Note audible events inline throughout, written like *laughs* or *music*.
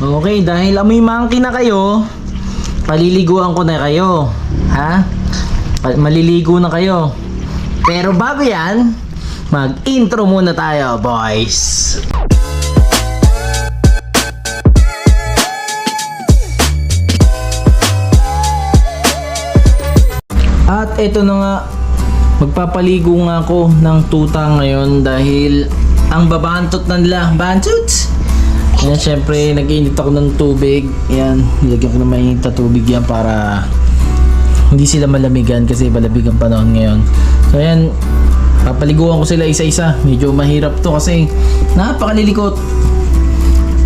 Okay, dahil amoy monkey na kayo, paliliguan ko na kayo. Ha? Maliligo na kayo. Pero bago yan, mag-intro muna tayo, boys. At ito na nga, magpapaligo nga ako ng tuta ngayon dahil ang babantot na nila, bantot! Yan, syempre, nag-iinit ako ng tubig. Yan, nilagyan ko ng mainit na tubig yan para hindi sila malamigan kasi malamig ang panahon ngayon. So, yan, papaliguan ko sila isa-isa. Medyo mahirap to kasi napakalilikot.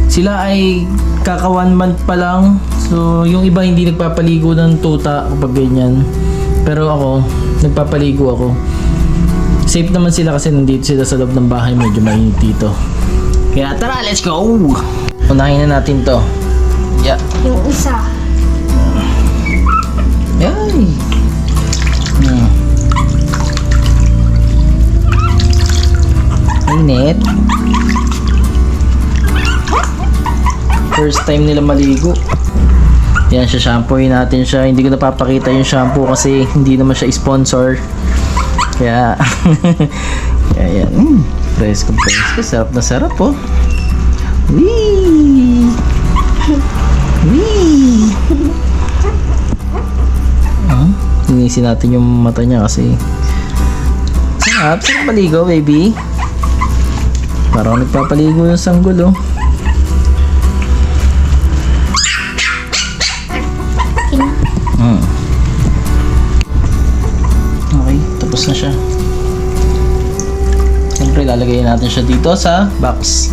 Sila ay kaka one month pa lang. So, yung iba hindi nagpapaligo ng tuta kapag ganyan. Pero ako, nagpapaligo ako. Safe naman sila kasi nandito sila sa loob ng bahay. Medyo mainit dito. Kaya tara, let's go! Unahin na natin to. Yeah. Yung isa. Ay! Hmm. Init. First time nila maligo. Yan, siya shampooin natin siya. Hindi ko napapakita yung shampoo kasi hindi naman siya sponsor. Kaya, *laughs* kaya yan. Mm, presko, presko. Sarap na sarap oh. Wee! Wee! Ah, linisin natin yung mata niya kasi sarap, sarap maligo baby parang nagpapaligo yung sanggol oh hmm. okay, tapos na siya siyempre lalagay natin siya dito sa box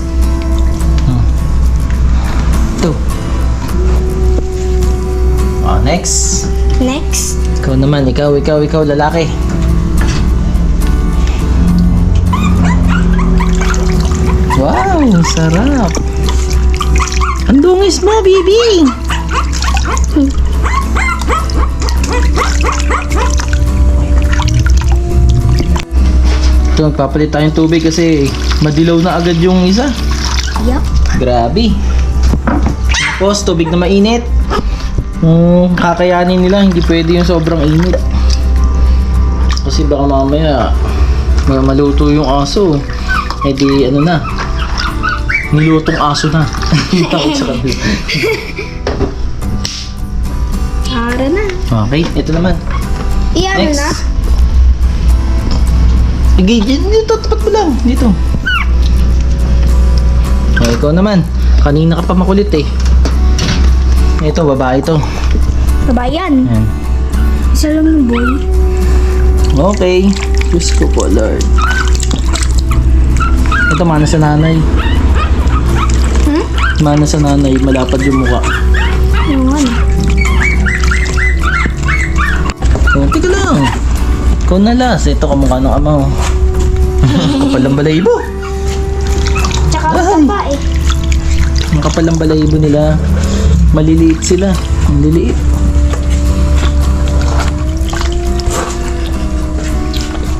hmm. ito oh, next Next. ikaw naman, ikaw, ikaw, ikaw, lalaki. Wow, sarap. Ang dungis mo, baby. Ito, magpapalit tayong tubig kasi madilaw na agad yung isa. Yup. Grabe. Tapos, tubig na mainit. Kung kakayanin nila, hindi pwede yung sobrang init. Kasi baka mamaya, ma- maluto yung aso. Eh di, ano na, nilutong aso na. *laughs* Yung takot sa kanila. Tara na. Okay, ito naman. Iyan na. Sige, dito, dito, tapat mo lang. Dito. Okay, ikaw naman. Kanina ka pa makulit eh. Ito, babae to. Kabayan. Ayan. Isa lang yung boy. Okay. Diyos ko po, Lord. Ito, mana sa nanay. Hmm? Mana sa nanay, malapad yung mukha. Yung ano. Ikaw na last. Ito, kamukha ng ama mo. *laughs* Kapal ang balayibo. Tsaka Ay. taba eh. Ang kapal ang balayibo nila. Maliliit sila. Ang liliit.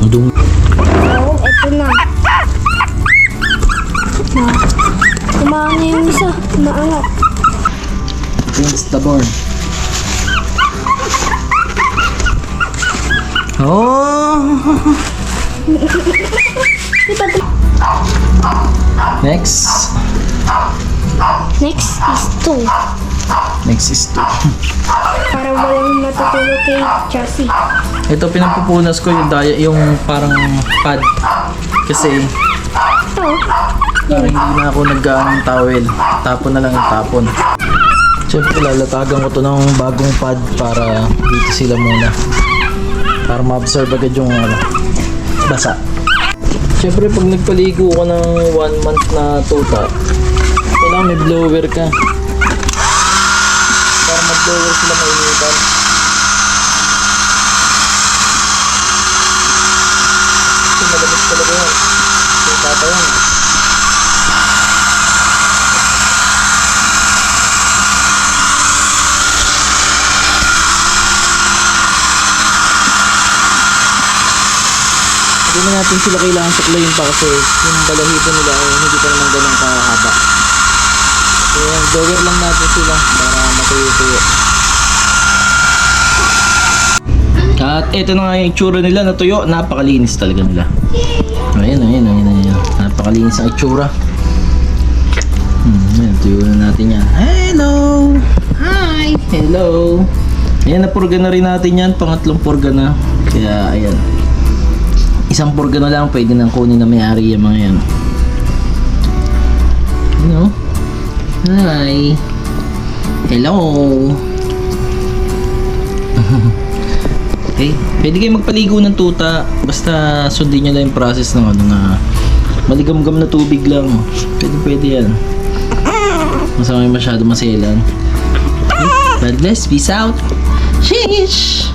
Ang dumi. Oo, eto na. Kumain na yung isa. Maangat. Prince Tabor. Oh! Next. Next is two. Next is two. Para walang matutulog kay Chassis. Ito pinapupunas ko yung daya, yung parang pad. Kasi Ito. parang hindi na ako naggaan ng towel. Tapon na lang yung tapon. Siyempre lalatagan ko to ng bagong pad para dito sila muna. Para ma-absorb agad yung ano, basa. Siyempre pag nagpaligo ko ng one month na tuta, kailangan may blower ka. Para mag-blower sila mainitan. Kasi malamig talaga yan. Yung tata yan. Hindi na natin sila kailangan suklayin pa kasi yung balahibo nila ay hindi pa naman ganun kahaba. Kaya dower lang natin sila para matuyo-tuyo. At ito na nga yung itsura nila natuyo. Napakalinis talaga nila. Ayan, ayan, ayan, ayan. Napakalinis ang itsura. Hmm, ayan, tuyo na natin yan. Hello! Hi! Hello! Ayan, napurga na rin natin yan. Pangatlong purga na. Kaya, ayan. Isang purga na lang. Pwede nang kunin na may-ari yung mga yan. Ano? Hi! Hello! okay. Pwede kayo magpaligo ng tuta. Basta sundin nyo lang yung process ng ano na maligam-gam na tubig lang. Pwede pwede yan. Masama yung masyado maselan. Okay. God bless. Peace out. Sheesh!